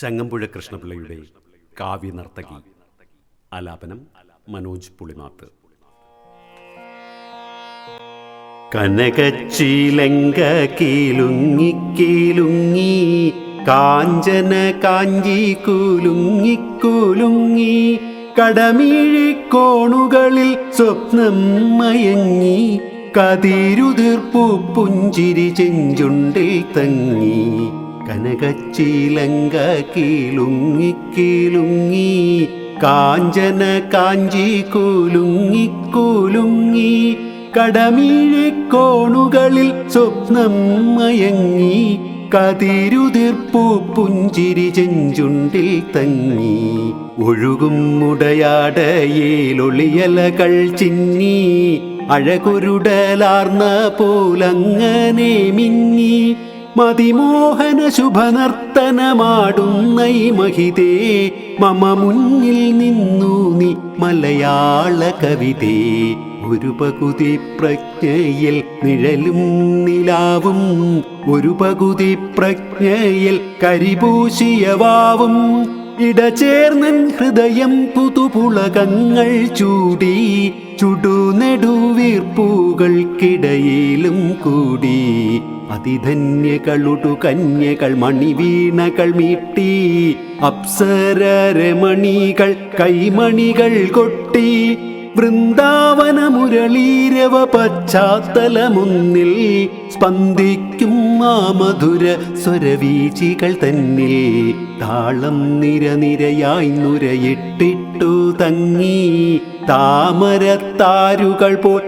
ചങ്ങമ്പുഴ കൃഷ്ണപിള്ളയുടെ കാവ്യനർത്തകി. ആലാപനം മനോജ് പുളിമാത്ത് കനകച്ചിലങ്ക കീലുങ്ങി കീലുങ്ങി കാഞ്ചന കാഞ്ചി കൂലുങ്ങി കടമീഴി കോണുകളിൽ സ്വപ്നം മയങ്ങി കതിരുതിർപ്പു പുഞ്ചിരി ചെഞ്ചുണ്ടിൽ തങ്ങി. കനകച്ചിലങ്ക കീലുങ്ങി കീലുങ്ങി കാഞ്ചന കാഞ്ചി കൂലുങ്ങി കൂലുങ്ങി കടമീഴിക്കോണുകളിൽ സ്വപ്നം മയങ്ങി കതിരുതിർപ്പു പുഞ്ചിരി ചെഞ്ചുണ്ടിൽ തങ്ങി. ഒഴുകും മുടയാടയിലൊളിയലകൾ ചിന്നി അഴകുരുടലാർന്ന പോലങ്ങനെ മിന്നി മതിമോഹന ശുഭനർത്തനമാടും മഹിതേ മമ മുന്നിൽ നിന്നു നീ മലയാള കവിതേ. ഒരു പകുതി പ്രജ്ഞയിൽ നിഴലും നിലാവും ഒരു പകുതി പ്രജ്ഞയിൽ കരിപൂശിയവാവും ഇടചേർന്നൻ ഹൃദയം പുതുപുളകങ്ങൾ ചൂടി ചുടുനെടുവീർപ്പുകൾക്കിടയിലും കൂടി. അതിധന്യകളുടു കന്യകൾ മണിവീണകൾ മീട്ടി. അപ്സരമണികൾ കൈമണികൾ കൊട്ടി. വൃന്ദാവന മുരളീരവ പശ്ചാത്തലമുന്നിൽ സ്പന്ദിക്കും ആ മധുര സ്വരവീചികൾ തന്നിൽ. താളം നിരനിരയായി നുരയിട്ടിട്ടു തങ്ങി. താമരത്താരുകൾ പോൽ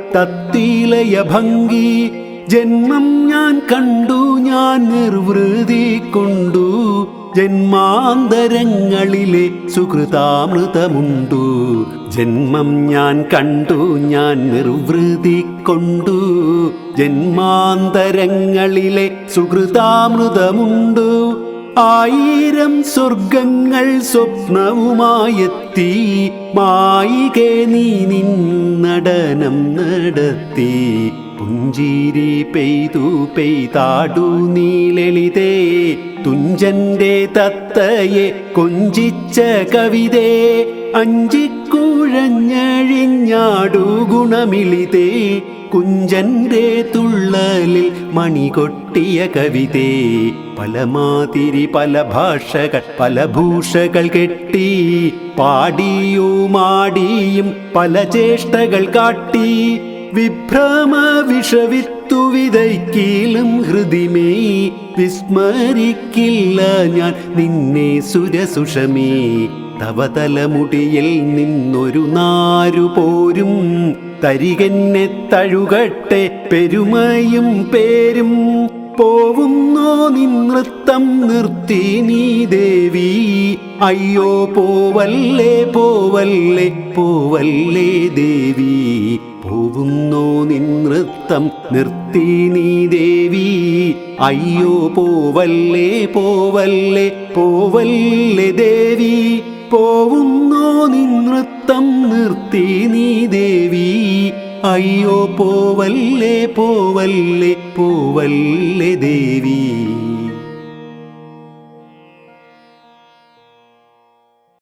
ഭംഗി ജന്മം ഞാൻ കണ്ടു ഞാൻ നിർവൃതി കൊണ്ടു. ജന്മാന്തരങ്ങളിലെ സുഹൃതാമൃതമുണ്ടു. ജന്മം ഞാൻ കണ്ടു ഞാൻ നിർവൃതി കൊണ്ടു. ജന്മാന്തരങ്ങളിലെ സുഹൃതാമൃതമുണ്ടു. ആയിരം സ്വർഗങ്ങൾ സ്വപ്നവുമായെത്തി. മായികെ നീ നിൻ നടനം നടത്തി. പുഞ്ചിരി പെയ്തു പെയ്താടു നീലളിതേ തുഞ്ചന്റെ തത്തയെ കൊഞ്ചിച്ച കവിതേ അഞ്ചിക്കുഴഞ്ഞഴിഞ്ഞാടു ഗുണമിളിതേ കുഞ്ചന്റെ തുള്ളലിൽ മണികൊട്ടിയ കവിതേ. പല മാതിരി പല ഭാഷകൾ പല ഭൂഷകൾ കെട്ടി പാടിയുമാടിയും പല ചേഷ്ടകൾ കാട്ടി. വിഭ്രമ വിഷവിത്തു വിതയ്ക്കിലും ഹൃദിമേ വിസ്മരിക്കില്ല ഞാൻ നിന്നെ സുരസുഷമേ. തവ തലമുടിയിൽ നിന്നൊരു നാരു പോരും. തരികെന്നെ തഴുകട്ടെ പെരുമയും പേരും. പോവുന്നോ നിന്നൃത്തം നൃത്തം നിർത്തി നീ ദേവി. അയ്യോ പോവല്ലേ പോവല്ലേ പോവല്ലേ ദേവി. നൃത്തം നിർത്തി നീ ദേവി. അയ്യോ പോവല്ലേ പോവല്ലേ പോവല്ലേ ദേവി. പോവുന്നോ നീ നൃത്തം നിർത്തി നീ ദേവി. അയ്യോ പോവല്ലേ പോവല്ലേ പോവല്ലേ ദേവി.